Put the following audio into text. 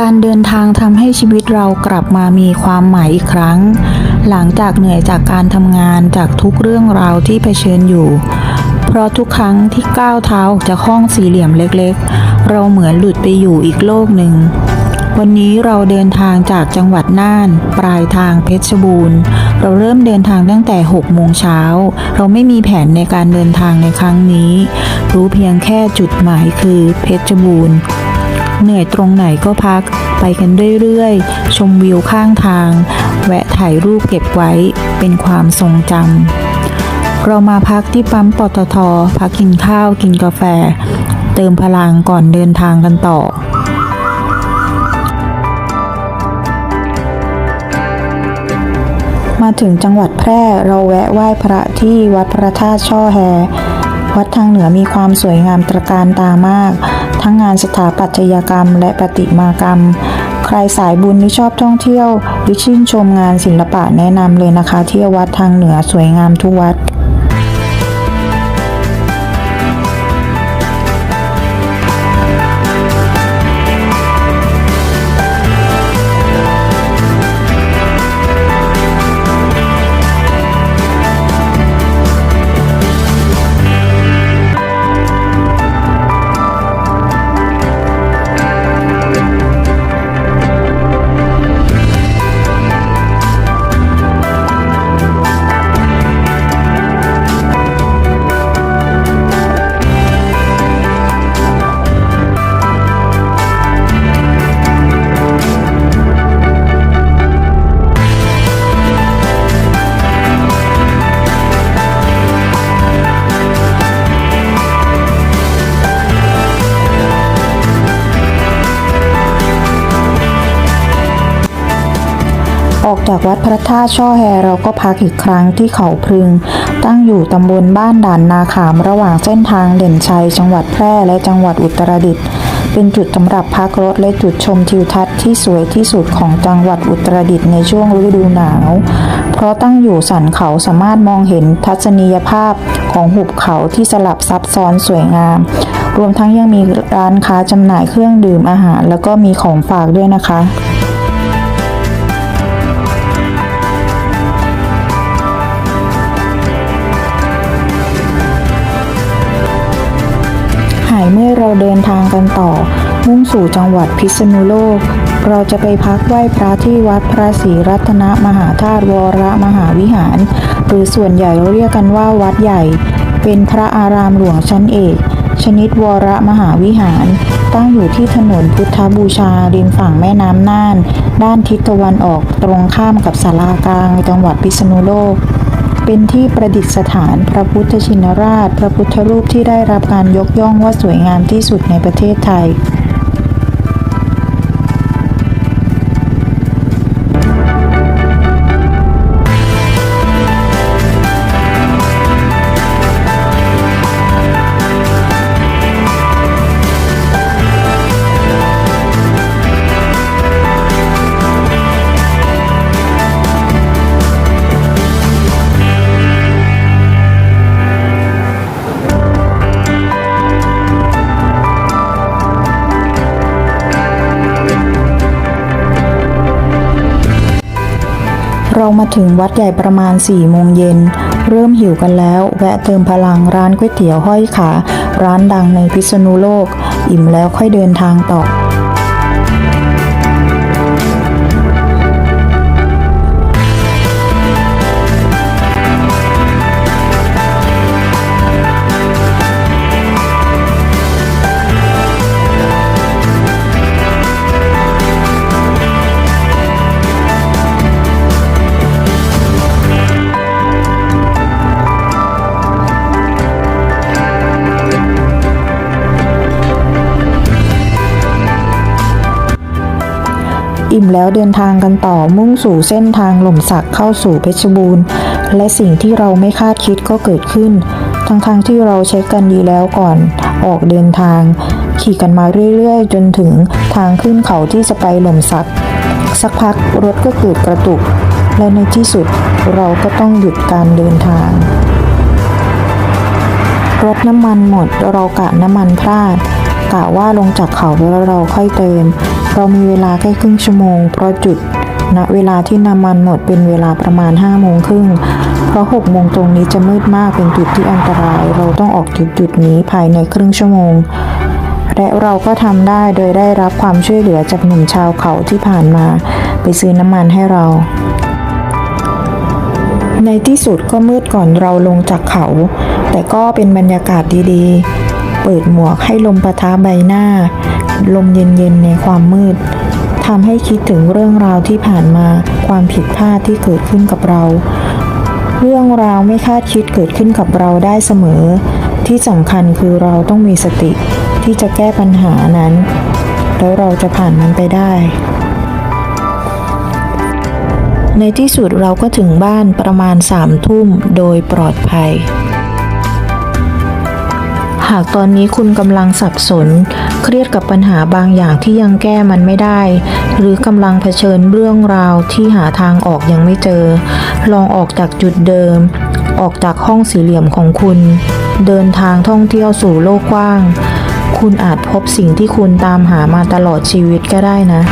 การเดินทางทำให้ชีวิตเรากลับมามีความหมายอีกครั้ง หลังจากเหนื่อยจากการทำงานจากทุกเรื่องราวที่เผชิญอยู่ เพราะทุกครั้งที่ก้าวเท้าออกจากห้องสี่เหลี่ยมเล็กๆ เราเหมือนหลุดไปอยู่อีกโลกหนึ่ง วันนี้เราเดินทางจากจังหวัดน่าน ปลายทางเพชรบูรณ์ เราเริ่มเดินทางตั้งแต่ 6 โมงเช้า เราไม่มีแผนในการเดินทางในครั้งนี้ รู้เพียงแค่จุดหมายคือเพชรบูรณ์ เหนื่อยตรงไหนก็พัก ไปกันเรื่อยๆ ชมวิวข้างทาง แวะถ่ายรูปเก็บไว้เป็นความทรงจำ เรามาพักที่ปั๊มปตท พักกินข้าวกินกาแฟ เติมพลังก่อนเดินทางกันต่อมาถึงจังหวัดแพร่เราแวะไหว้พระที่วัดพระธาตุช่อแฮ วัดทางเหนือมีความสวยงามตระการตามาก ทั้งงานสถาปัตยกรรม และประติมากรรม ใครสายบุญที่ชอบท่องเที่ยวหรือชื่นชมงานศิลปะแนะนำเลยนะคะ เที่ยววัดทางเหนือสวยงามทุกวัด ออกจากวัดพระธาตุช่อแฮเราก็พักอีกครั้งที่เขาพึง ตั้งอยู่ตำบลบ้านด่านนาขามระหว่างเส้นทางเด่นชัย จังหวัดแพร่และจังหวัดอุตรดิตถ์เป็นจุดสำหรับพักรถและจุดชมทิวทัศน์ที่สวยที่สุดของจังหวัดอุตรดิตถ์ในช่วงฤดูหนาว เพราะตั้งอยู่สันเขาสามารถมองเห็นทัศนียภาพของหุบเขาที่สลับซับซ้อนสวยงาม รวมทั้งยังมีร้านค้าจำหน่ายเครื่องดื่มอาหาร แล้วก็มีของฝากด้วยนะคะ เดินทางกันต่อ มุ่งสู่จังหวัดพิษณุโลก เราจะไปพักไหว้พระที่วัดพระศรีรัตนมหาธาตุวรมหาวิหาร หรือส่วนใหญ่เราเรียกกันว่าวัดใหญ่ เป็นพระอารามหลวงชั้นเอกชนิดวรมหาวิหาร ตั้งอยู่ที่ถนนพุทธบูชาริมฝั่งแม่น้ำน่าน ด้านทิศตะวันออกตรงข้ามกับศาลากลางจังหวัดพิษณุโลก เป็นที่ประดิษฐานพระพุทธชินราช พระพุทธรูปที่ได้รับการยกย่องว่าสวยงามที่สุดในประเทศไทย เรามาถึงวัดใหญ่ประมาณ4โมงเย็น เริ่มหิวกันแล้ว แวะเติมพลังร้านก๋วยเตี๋ยวห้อยขา ร้านดังในพิษณุโลก อิ่มแล้วค่อยเดินทางต่อ อิ่มแล้วเดินทางกันต่อมุ่งสู่เส้นทางหล่มสักเข้าสู่เพชรบูรณ์ และสิ่งที่เราไม่คาดคิดก็เกิดขึ้น ทั้งๆทที่เราเช็คกันดีแล้วก่อนออกเดินทาง ขี่กันมาเรื่อยๆ จนถึงทางขึ้นเขาที่จะไปหล่มสัก สักพักรถก็เกิดกระตุก และในที่สุดเราก็ต้องหยุดการเดินทาง รถน้ำมันหมดเรากะน้ำมันพลาดกะว่าลงจากเขาแล้วเราค่อยเติม เรามีเวลาแค่ครึ่งชั่วโมง เพราะจุดณเวลาที่น้ำมันหมดเป็นเวลาประมาณ5โมงครึ่งเพราะ6โมงตรงนี้จะมืดมากเป็นจุดที่อันตราย เราต้องออกจากจุดนี้ภายในครึ่งชั่วโมง และเราก็ทำได้โดยได้รับความช่วยเหลือจากหนุ่มชาวเขาที่ผ่านมา ไปซื้อน้ำมันให้เรา ในที่สุดก็มืดก่อนเราลงจากเขา แต่ก็เป็นบรรยากาศดีๆ เปิดหมวกให้ลมปะทะใบหน้า ลมเย็นๆในความมืดทำให้คิดถึงเรื่องราวที่ผ่านมาความผิดพลาดที่เกิดขึ้นกับเรา เรื่องราวไม่คาดคิดเกิดขึ้นกับเราได้เสมอ ที่สำคัญคือเราต้องมีสติที่จะแก้ปัญหานั้น แล้วเราจะผ่านมันไปได้ ในที่สุดเราก็ถึงบ้านประมาณสามทุ่มโดยปลอดภัยากตอนนี้คุณกำลังสับสน เครียดกับปัญหาบางอย่างที่ยังแก้มันไม่ได้ หรือกำลังเผชิญเรื่องราวที่หาทางออกยังไม่เจอ ลองออกจากจุดเดิม ออกจากห้องสี่เหลี่ยมของคุณ เดินทางท่องเที่ยวสู่โลกกว้าง คุณอาจพบสิ่งที่คุณตามหามาตลอดชีวิตก็ได้นะ